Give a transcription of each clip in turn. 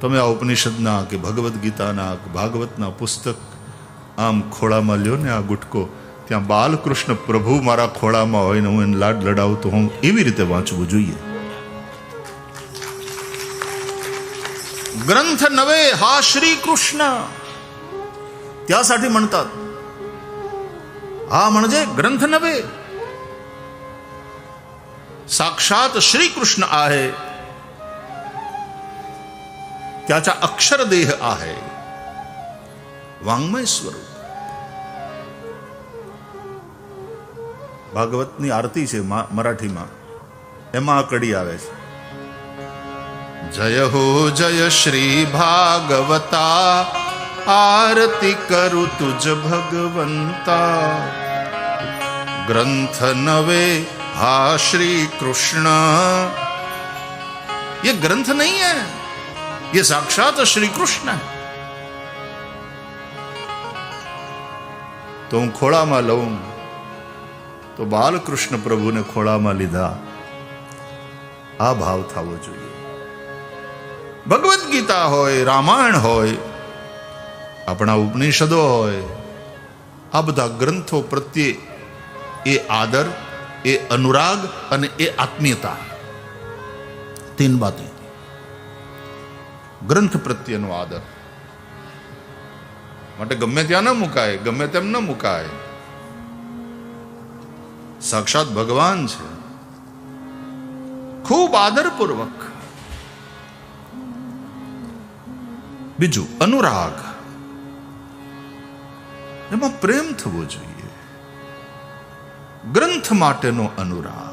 તમે આ ઉપનિષદના કે ભગવદ્ ગીતાના કે ભાગવતના પુસ્તક આમ ખોળામાં લ્યો ને આ ગુટકો, ત્યાં બાલકૃષ્ણ પ્રભુ મારા ખોળામાં હોય ને હું એને લાડ લડાવતો હું એવી રીતે વાંચવું જોઈએ. ગ્રંથ નવે, હા શ્રી કૃષ્ણ. ત્યાં साठी म्हणतात हा म्हणजे ग्रंथ नव्हे साक्षात श्रीकृष्ण आहे त्याचा अक्षरदेह आहे વાંગમય સ્વરૂપ ભાગવતની આરતી છે મા- મરાઠીમાં એમાં આ કડી આવે છે જય હો જય શ્રી ભાગવતા આરતી કરું તુજ ભગવંતા ग्रंथ नवे हा श्री कृष्ण ये ग्रंथ नहीं है ये साक्षात श्री कृष्ण है તો હું ખોળામાં લઉં તો બાલકૃષ્ણ પ્રભુને ખોળામાં લીધા આ ભાવ થવો જોઈએ. ભગવદ્ ગીતા હોય, રામાયણ હોય, આપણા ઉપનિષદો હોય, આ બધા ગ્રંથો પ્રત્યે એ આદર, એ અનુરાગ અને એ આત્મીયતા. તીન બાતે ગ્રંથ પ્રત્યેનો આદર. માટે ગમે ત્યાં ન મુકાય, ગમે તેમ ન મુકાય. સાક્ષાત ભગવાન છે. ખૂબ આદરપૂર્વક. બીજું, અનુરાગ. એમાં પ્રેમ થવો જોઈએ. ગ્રંથ માટેનો અનુરાગ.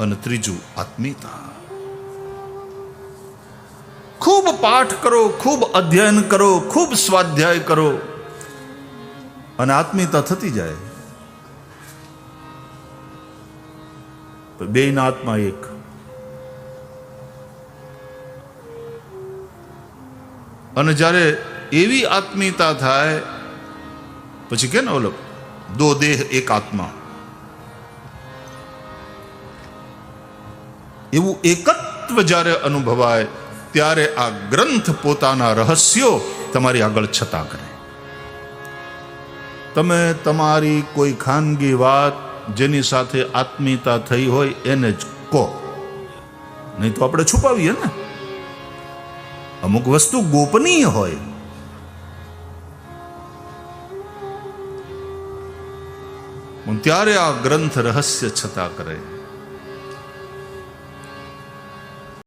અને ત્રીજું આત્મીયતા. ખૂબ પાઠ કરો, ખૂબ અધ્યયન કરો, ખૂબ સ્વાધ્યાય કરો અને આત્મીયતા થતી જાય. બેના આત્મા એક. અને જ્યારે એવી આત્મીયતા થાય, પછી કે ને ઓલો દો દેહ એક આત્મા. એવું એકત્વ જ્યારે અનુભવાય, ત્યારે આ ગ્રંથ પોતાના રહસ્યો તમારી આગળ છતા કરે. તમે તમારી કોઈ ખાનગી વાત જેની સાથે આત્મીયતા થઈ હોય એને જ કહો. નહીં તો આપણે છુપાવીએ ને. અમુક વસ્તુ ગોપનીય હોય. ત્યારે આ ગ્રંથ રહસ્ય છતા કરે.